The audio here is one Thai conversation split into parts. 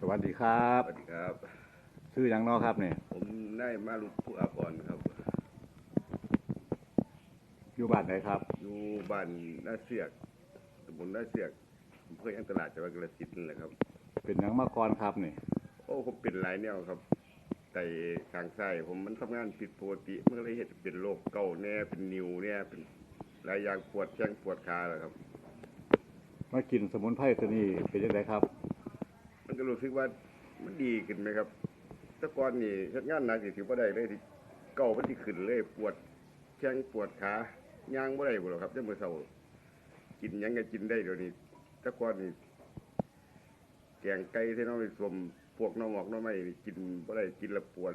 สวัสดีครับ สวัสดีครับ ชื่อหยังเนอครับเนี่ยผมนายมารุตผู้อาภรณ์ครับ อยู่บ้านไหนครับ อยู่บ้านนาเสียกตำบลนาเสียกอำเภอยังตลาดจังหวัดกระสินธุ์นั่นแหละครับ เป็นหยังมาก่อนครับนี่โอ้ผมเป็นหลายแนวครับไตทางซ้ายผมมันทำงานผิดปกติมันก็เลยเห็นเป็นโรคเก่าแน่เป็นนิวเนี่ยเป็นหลายอย่างปวดแข้งปวดขาแหละครับ มากินสมุนไพรตัวนี้เป็นยังไงครับมันก็ รู้สึกว่ามันดีขึ้นไหมครับต่ก่อนนี่เฮ็ดงานหนักสิถือว่าได้เลยที่เก่ามันที่ขึ้นเลย ปวดแข้งปวดขาย่างบ่ได้บ่หรอกครับจังมื้อเช้ากินหยังก็กินได้เดี๋ยวนี้ต่ก่อนนี่แกงไก่ที่น้องไปสวมพวกน้องหมอกน้องไม้นี่กินบ่ได้กินแล้วปวด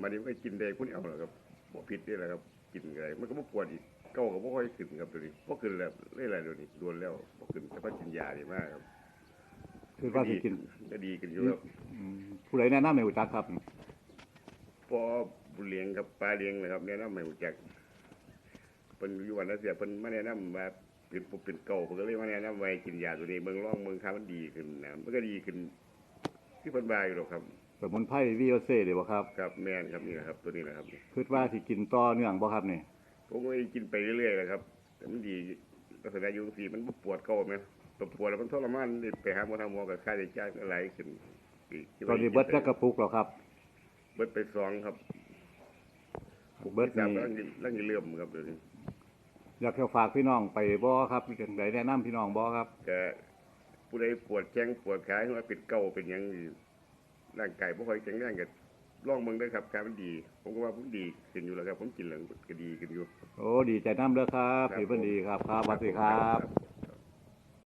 มานี้มันก็กินได้พุ่นเอาหรอกครับบ่ผิดนี่แหละครับ กินอะไรมันก็บ่ปวดอีกเก่าก็บ่ค่อยขึ้นครับเดี๋ยวนี้บ่ขึ้นแล้วเลยหลายเดี๋ยวนี้โดนแล้วบ่ขึ้นแต่ว่ากินยาดีมากครับ คือว่าสิกินก็ดีขึ้นอยู่ครับอืมผู้ใดแนะนำให้รู้จักครับพอบุญเลี้ยงกับปลาเลี้ยงนะครับแนะนำให้รู้จักเพิ่นอยู่วันนั้นเสียเพิ่นมาแนะนำว่าเป็นปุ๊บเป็นเก่าเพิ่นก็เลยมาแนะนำไว้กินยาตัวนี้เบิ่งร่องเบิ่งค่ามันดีขึ้นนะมันก็ดีขึ้นที่เพิ่นว่าอยู่หรอกครับสมุนไพรวิโอเซ่เดี๋ยวบ่ครับครับแม่นครับนี่แหละครับ ตัวนี้แหละครับคือว่าสิกินต่อเนื่องบ่ครับนี่ผมก็กินไปเรื่อยๆแหละครับแต่มันดีลักษณะอยู่สีมันบ่ปวดเก่าไหม ตัวปวดแล้วมันทรมานนี่ไปหาหมอทำหมอกับค่าใช้จ่ายมันหลายขึ้นอีกตอนนี้เบิดจักกระปุกแล้วครับ เบิดไปสองครับเบิดสามนี่แล้วยังแล้วยังเลื่อมครับเดี๋ยวนี้อยากจะฝากพี่น้องไปบ่ครับมีจังไดแนะนำพี่น้องบ่ครับก็ผู้ใดปวดแข้งปวดขาหรือว่าเป็นเก่าเป็นหยังนี่ร่างกายบ่ค่อยแข็งแรงก็ลองเบิ่งเด้อครับการมันดี ผมก็ว่าผมดีขึ้นอยู่แล้วครับ ผมกินแล้วก็ดีขึ้นอยู่ โอ้ดีใจน้ำเด้อครับครับพี่เพิ่นผมดีครับครับสวัสดีครับครับ